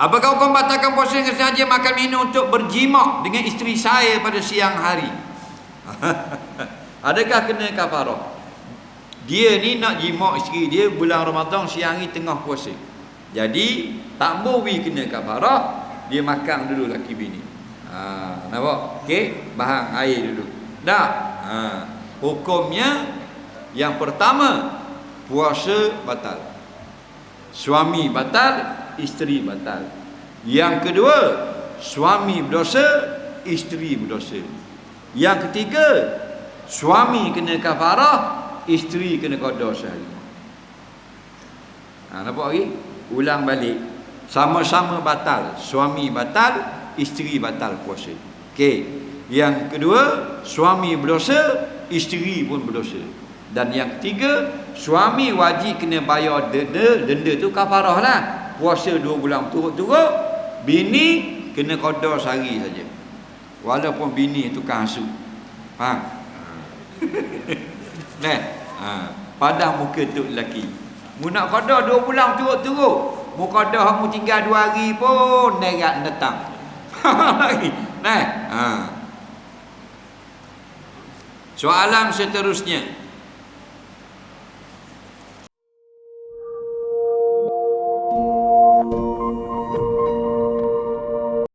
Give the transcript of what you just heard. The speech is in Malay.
Apakah hukum batalkan puasa dengan sengaja makan minum untuk berjimak dengan isteri saya pada siang hari? Adakah kena kafarah? Dia ni nak jimak isteri dia bulan Ramadan siang hari tengah puasa. Jadi tak boleh kena kafarah, dia makan dulu laki bini. Ha, nampak? Okey, bahang air dulu. Dah. Ha, hukumnya yang pertama puasa batal. Suami batal, isteri batal. Yang kedua, suami berdosa, isteri berdosa. Yang ketiga, suami kena kafarah, isteri kena qada sehari. Ha, nampak lagi? Ulang balik. Sama-sama batal. Suami batal, isteri batal puasa. Okey. Yang kedua, suami berdosa, isteri pun berdosa. Dan yang ketiga, suami wajib kena bayar denda, denda tu kafarah lah. Puasa dua bulan turut-turut, bini kena qada sehari saja. Walaupun bini tu kan asu. Faham? Nah, ha. padang muka tu lelaki. Mu nak qada dua bulan turut-turut. Mu qada mu tinggal dua hari pun nerat datang. Lagi. Nah, ha. Soalan seterusnya.